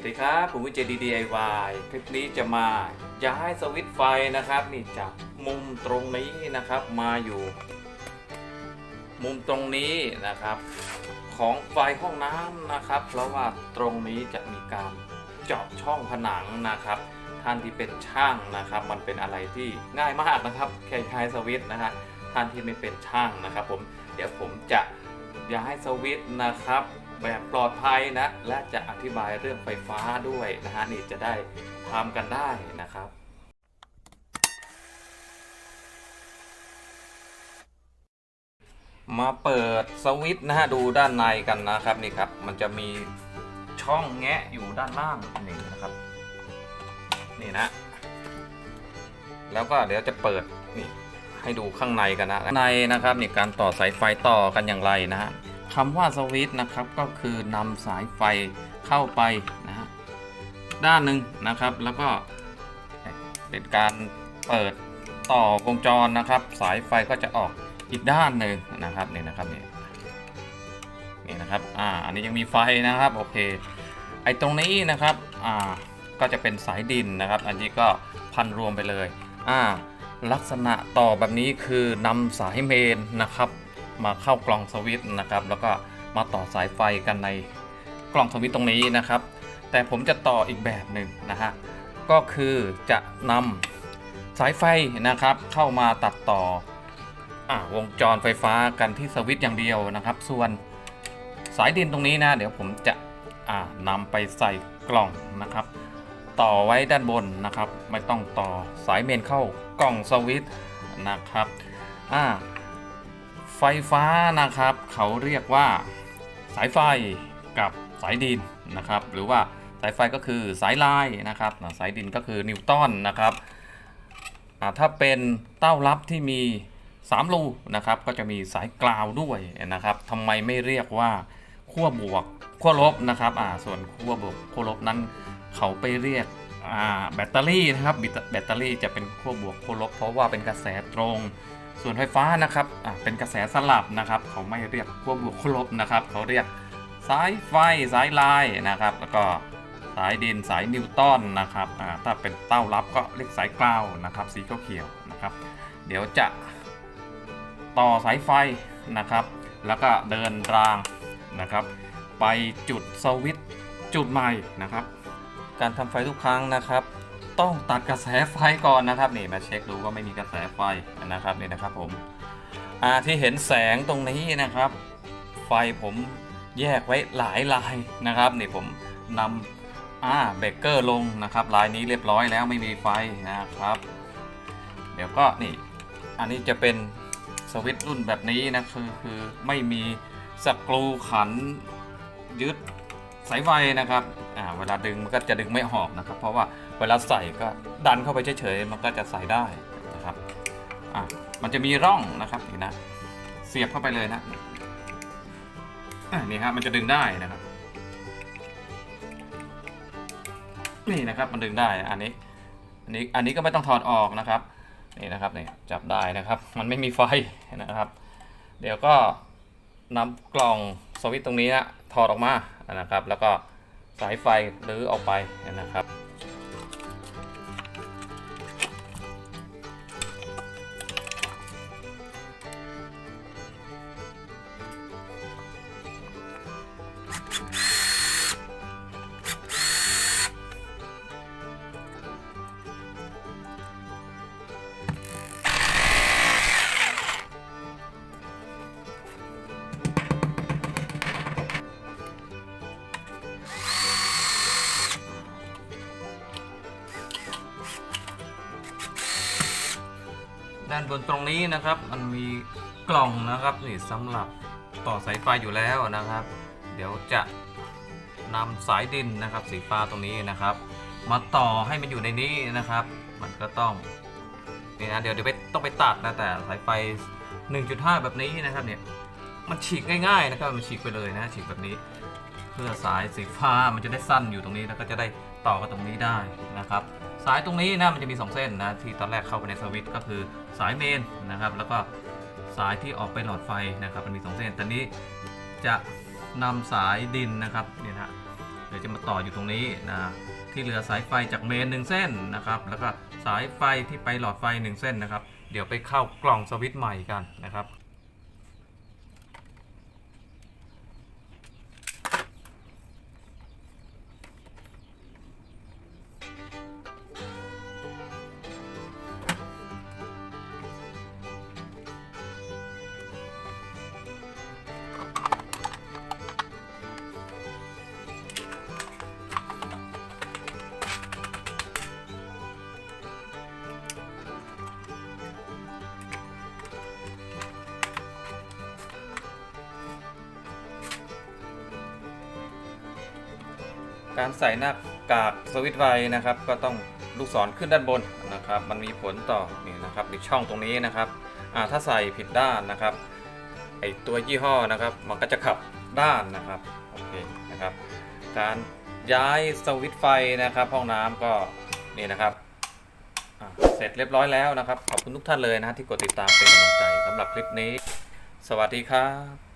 สวัสดีครับผมวิเจดี DIY คลิปนี้จะมาย้ายสวิตไฟนะครับ นี่จากมุมตรงนี้นะครับมาอยู่ มุมตรงนี้นะครับ ของไฟห้องน้ำนะครับ เพราะว่าตรงนี้จะมีการเจาะช่องผนังนะครับ ท่านที่เป็นช่างนะครับ มันเป็นอะไรที่ง่ายมากนะครับแค่ใช้สวิตนะฮะท่านที่ไม่เป็นช่างนะครับ ผมเดี๋ยวผมจะย้ายสวิตนะครับ แบบปลอดภัยนะ และจะอธิบายเรื่องไฟฟ้าด้วยนะฮะนี่จะได้ทำกันได้นะครับมาเปิดสวิตช์นะฮะดูด้านในกันนะครับนี่ครับ มันจะมีช่องแงะอยู่ด้านล่างนี่นะครับ นี่นะ แล้วก็เดี๋ยวจะเปิดนี่ให้ดูข้างในกันนะในนะครับนี่การต่อสายไฟต่อกันอย่างไรนะฮะ คำว่าสวิต์นะครับก็คือนำสายไฟเข้าไปนะฮะด้านหนึ่งนะครับแล้วก็เป็นการเปิดต่อวงจรนะครับ สายไฟก็จะออกอีกด้านหนึ่งนะครับนี่นะครับนี่นี่นะครับอ่าอันนี้ยังมีไฟนะครับโอเคไอตรงนี้นะครับอ่าก็จะเป็นสายดินนะครับ อันนี้ก็พันรวมไปเลยอ่าลักษณะต่อแบบนี้คือนำสายเมนนะครับ มาเข้ากล่องสวิตช์นะครับ แล้วก็มาต่อสายไฟกันในกล่องสวิตช์ตรงนี้นะครับ แต่ผมจะต่ออีกแบบหนึ่งนะฮะก็คือจะนำสายไฟนะครับ เข้ามาตัดต่ออวงจรไฟฟ้ากันที่สวิตช์อย่างเดียวนะครับ ส่วนสายดินตรงนี้นะเดี๋ยวผมจะอ่านำไปใส่กล่องนะครับ ต่อไว้ด้านบนนะครับ ไม่ต้องต่อสายเมนเข้ากล่องสวิตช์นะครับอ่า ไฟฟ้านะครับ เขาเรียกว่าสายไฟกับสายดินนะครับ หรือว่าสายไฟก็คือสายลายนะครับ สายดินก็คือนิวตันนะครับถ้าเป็นเต้ารับที่มี 3 รูนะครับ ก็จะมีสายกราวด้วยนะครับทำไมไม่เรียกว่าขั้วบวกขั้วลบนะครับส่วนขั้วบวกขั้วลบนั้น เขาไปเรียกแบตเตอรี่นะครับแบตเตอรี่จะเป็นขั้วบวกขั้วลบ เพราะว่าเป็นกระแสตรง ส่วนไฟฟ้านะครับอ่าเป็นกระแสสลับนะครับ เขาไม่เรียกขั้วบวกขั้วลบนะครับ เขาเรียกสายไฟสายลายนะครับ แล้วก็สายดินสายนิวตันนะครับอ่าถ้าเป็นเต้ารับก็เรียกสายกราวนะครับ สีเขียวนะครับ เดี๋ยวจะต่อสายไฟนะครับ แล้วก็เดินรางนะครับ ไปจุดสวิตจุดใหม่นะครับ การทำไฟทุกครั้งนะครับ ต้องตัดกระแสไฟก่อนนะครับนี่มาเช็คดูว่าไม่มีกระแสไฟนะครับนี่นะครับผมอ่าที่เห็นแสงตรงนี้นะครับ ไฟผมแยกไว้หลายลายนะครับนี่ผมนำอ่าเบเกอร์ลงนะครับลายนี้เรียบร้อยแล้วไม่มีไฟนะครับ เดี๋ยวก็นี่อันนี้จะเป็นสวิตช์รุ่นแบบนี้นะคือคือไม่มีสกรูขันยึดสายไฟนะครับ อ่าเวลาดึงมันก็จะดึงไม่ออกนะครับ เพราะว่าเวลาใส่ก็ดันเข้าไปเฉยๆมันก็จะใส่ได้นะครับอ่ามันจะมีร่องนะครับนี่นะเสียบเข้าไปเลยนะนี่ครับมันจะดึงได้นะครับ นี่นะครับมันดึงได้อันนี้อันนี้อันนี้ก็ไม่ต้องถอดออกนะครับนี่นะครับนี่จับได้นะครับ มันไม่มีไฟนะครับ เดี๋ยวก็นำกล่องสวิตช์ตรงนี้นะถอดออกมานะครับ แล้วก็ สายไฟหรือออกไปนะครับ ด้านบนตรงนี้นะครับ มันมีกล่องนะครับนี่สำหรับต่อสายไฟอยู่แล้วนะครับ เดี๋ยวจะนำสายดินนะครับ สีฟ้าตรงนี้นะครับ มาต่อให้มันอยู่ในนี้นะครับ มันก็ต้องนี่นะเดี๋ยวเดี๋ยวไปต้องไปตัดนะแต่สายไฟ 1.5 แบบนี้นะครับเนี่ยมันฉีกง่ายๆนะครับมันฉีกไปเลยนะฉีกแบบนี้ เพื่อสายสีฟ้ามันจะได้สั้นอยู่ตรงนี้แล้วก็จะได้ต่อกับตรงนี้ได้นะครับ สายตรงนี้นะมันจะมี 2 เส้นนะที่ตอนแรกเข้าไปในสวิตช์ก็คือสายเมนนะครับ แล้วก็สายที่ออกไปหลอดไฟนะครับ มันมี 2 เส้นแต่นี้จะนำสายดินนะครับเนี่ยนะเดี๋ยวจะมาต่ออยู่ตรงนี้นะที่เหลือสายไฟจากเมนหนึ่งเส้นนะครับ แล้วก็สายไฟที่ไปหลอดไฟหนึ่งเส้นนะครับ เดี๋ยวไปเข้ากล่องสวิตช์ใหม่กันนะครับ การใส่หน้ากากสวิตไฟนะครับ ก็ต้องลูกศรขึ้นด้านบนนะครับ มันมีผลต่อนี่นะครับอีกช่องตรงนี้นะครับอ่าถ้าใส่ผิดด้านนะครับไอตัวยี่ห้อนะครับ มันก็จะขับด้านนะครับโอเคนะครับ การย้ายสวิตไฟนะครับ ห้องน้ำก็นี่นะครับเสร็จเรียบร้อยแล้วนะครับ ขอบคุณทุกท่านเลยนะที่กดติดตามเป็นกำลังใจสำหรับคลิปนี้ สวัสดีครับ